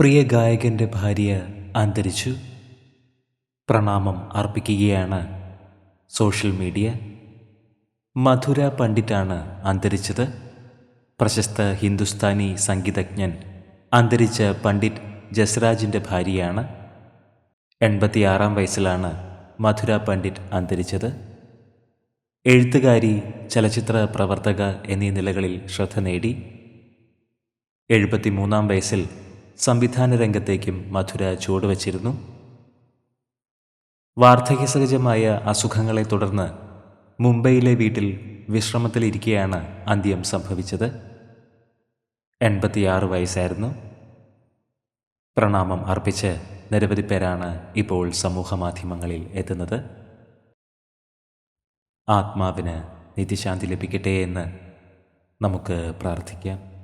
പ്രിയ ഗായകന്റെ ഭാര്യ അന്തരിച്ചു. പ്രണാമം അർപ്പിക്കുകയാണ് സോഷ്യൽ മീഡിയ. മധുര പണ്ഡിറ്റാണ് അന്തരിച്ചത്. പ്രശസ്ത ഹിന്ദുസ്ഥാനി സംഗീതജ്ഞൻ അന്തരിച്ച പണ്ഡിറ്റ് ജസ്രാജിന്റെ ഭാര്യയാണ്. എൺപത്തിയാറാം വയസ്സിലാണ് മധുര പണ്ഡിറ്റ് അന്തരിച്ചത്. എഴുത്തുകാരി ചലച്ചിത്ര പ്രവർത്തക എന്നീ നിലകളിൽ ശ്രദ്ധ നേടി. എഴുപത്തിമൂന്നാം വയസ്സിൽ സംവിധാന രംഗത്തേക്കും മധുര ചുവടുവച്ചിരുന്നു. വാർദ്ധക്യസഹജമായ അസുഖങ്ങളെ തുടർന്ന് മുംബൈയിലെ വീട്ടിൽ വിശ്രമത്തിലിരിക്കെയാണ് അന്ത്യം സംഭവിച്ചത്. എൺപത്തിയാറ് വയസ്സായിരുന്നു. പ്രണാമം അർപ്പിച്ച് നിരവധി പേരാണ് ഇപ്പോൾ സമൂഹമാധ്യമങ്ങളിൽ എത്തുന്നത്. ആത്മാവിന് നിത്യശാന്തി ലഭിക്കട്ടെ എന്ന് നമുക്ക് പ്രാർത്ഥിക്കാം.